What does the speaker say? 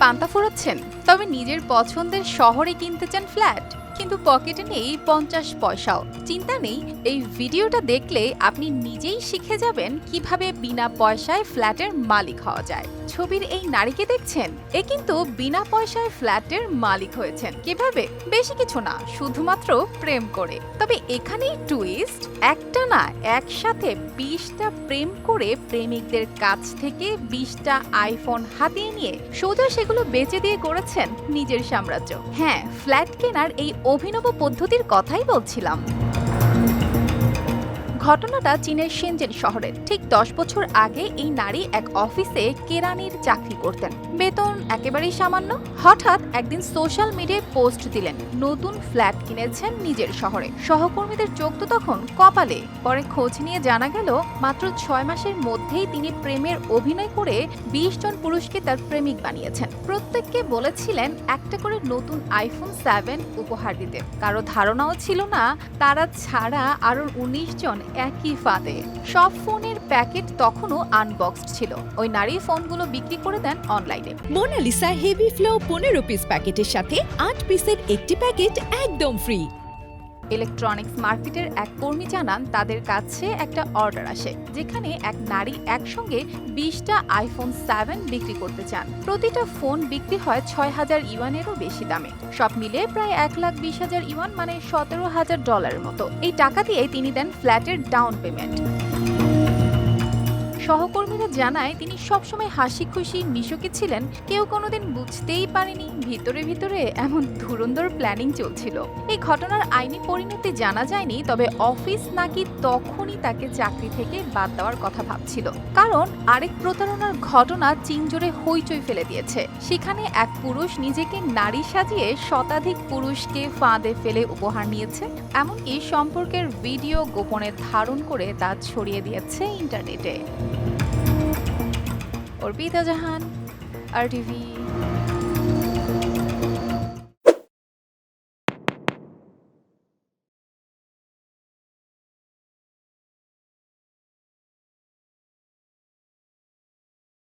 পান্তা ফুরাচ্ছেন তবে নিজের পছন্দের শহরে কিনতে চান ফ্ল্যাট? কিন্তু পকেটে নেই পঞ্চাশ পয়সাও। চিন্তা নেই, এই ভিডিওটা দেখলে আপনি নিজেই শিখে যাবেন কীভাবে বিনা পয়সায় ফ্ল্যাটের মালিক হওয়া যায়। ছবির এই নারীকে দেখছেন? এ কিন্তু বিনা পয়সায় ফ্ল্যাটের মালিক হয়েছেন। কীভাবে? বেশি কিছু না, শুধুমাত্র প্রেম করে। তবে এখানেই টুইস্ট একটা না, একসাথে বিশটা প্রেম করে প্রেমিকদের কাছ থেকে বিশটা আইফোন হাতিয়ে নিয়ে সোজা সেগুলো বেচে দিয়ে করেছেন নিজের সাম্রাজ্য। হ্যাঁ ফ্ল্যাট কেনার এই অভিনব পদ্ধতির কথাই বলছিলাম। ঘটনাটা চীনের সেনজেন শহরের। ঠিক দশ বছর আগে এই নারী এক অফিসে কেরানির চাকরি করতেন। বেতন একেবারেই সামান্য। হঠাৎ একদিন সোশ্যাল মিডিয়ায় পোস্ট দিলেন, নতুন ফ্ল্যাট কিনেছেন নিজের শহরে। সহকর্মীদের চোখ তো তখন কপালে। পরে খোঁজ নিয়ে জানা গেল, মাত্র ছয় মাসের মধ্যেই তিনি প্রেমের অভিনয় করে বিশ জন পুরুষকে তার প্রেমিক বানিয়েছেন। প্রত্যেককে বলেছিলেন একটা করে নতুন আইফোন সেভেন উপহার দিতে। কারও ধারণাও ছিল না, তারা ছাড়া আরও উনিশ জন একই ফাঁদে। সব ফোনের প্যাকেট তখনও আনবক্সড ছিল। ওই নারী ফোনগুলো বিক্রি করে দেন অনলাইনে। মোনালিসা হেভি ফ্লো পনেরো পিস প্যাকেটের সাথে আট পিসের একটি প্যাকেট একদম ফ্রি। ইলেকট্রনিক্স মার্কেটের এক কর্মী জানান, তাদের কাছে একটা অর্ডার আসে, যেখানে এক নারী একসঙ্গে বিশটা আইফোন সেভেন বিক্রি করতে চান। প্রতিটা ফোন বিক্রি হয় ছয় হাজার ইউয়ানেরও বেশি দামে। সব মিলে প্রায় এক লাখ বিশ হাজার ইউয়ান মানে সতেরো হাজার ডলারের মতো। এই টাকা দিয়ে তিনি দেন ফ্ল্যাটের ডাউন পেমেন্ট সহকর্মীরা জানায়, তিনি সবসময় হাসি খুশি মিশুকে ছিলেন। কেউ কোনোদিন বুঝতেই পারেনি ভিতরে ভিতরে এমন ধুরন্ধর প্ল্যানিং চলছিল। এই ঘটনার আইনি পরিণতি জানা যায়নি, তবে অফিস নাকি তখনই তাকে চাকরি থেকে বাদ দেওয়ার কথা ভাবছিল। কারণ আরেক প্রতারণার ঘটনা চীন জুড়ে হইচই ফেলে দিয়েছে। সেখানে এক পুরুষ নিজেকে নারী সাজিয়ে শতাধিক পুরুষকে ফাঁদে ফেলে উপহার নিয়েছে। এমনকি সম্পর্কের ভিডিও গোপনে ধারণ করে তা ছড়িয়ে দিয়েছে ইন্টারনেটে। और पीता जहान आर टी वी।